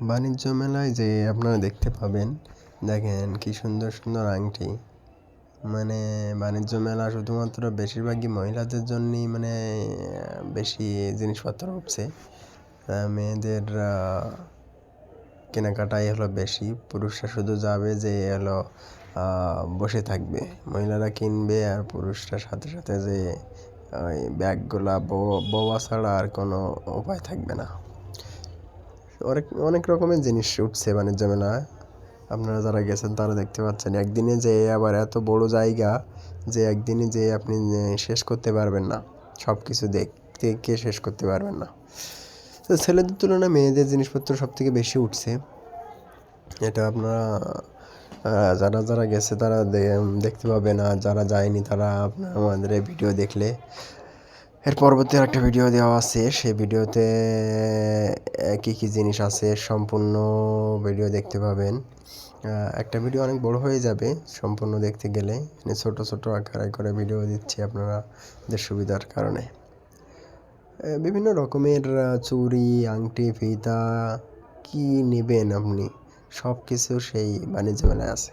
বাণিজ্য মেলায় যে আপনারা দেখতে পাবেন, দেখেন কি সুন্দর সুন্দর আংটি। মানে বাণিজ্য মেলা শুধুমাত্র বেশিরভাগই মহিলাদের জন্যই মানে বেশি জিনিসপত্র উঠছে মেয়েদের কেনাকাটাই হলো বেশি। পুরুষরা শুধু যাবে যে হলো বসে থাকবে। মহিলারা কিনবে আর পুরুষরা সাথে সাথে যে, ওই ব্যাগগুলা বওয়া ছাড়া আর কোনো উপায় থাকবে না। অনেক অনেক রকমের জিনিস উঠছে বাণিজ্য মেলায় আপনারা যারা গেছেন তারা দেখতে পাচ্ছেন। একদিনে যে আবার এত বড় জায়গা যে একদিনে যে আপনি শেষ করতে পারবেন না। সব কিছু দেখতে কে শেষ করতে পারবেন না। তো ছেলেদের তুলনায় মেয়েদের জিনিসপত্র সব থেকে বেশি উঠছে। এটা আপনারা যারা যারা গেছে তারা দেখতে পাবেন। আর যারা যায়নি তারা আপনার আমাদের ভিডিও দেখলে, এর পরবর্তী একটা ভিডিও দেওয়া আছে। সেই ভিডিওতে কী কী জিনিস আছে সম্পূর্ণ ভিডিও দেখতে পাবেন। একটা ভিডিও অনেক বড় হয়ে যাবে সম্পূর্ণ দেখতে গেলে। ছোট ছোট আকারে করে ভিডিও দিচ্ছি আপনাদের সুবিধার কারণে। বিভিন্ন রকমের চুরি আংটি, ফিতা কী নেবেন আপনি? সব কিছু সেই বাণিজ্য মেলায় আছে।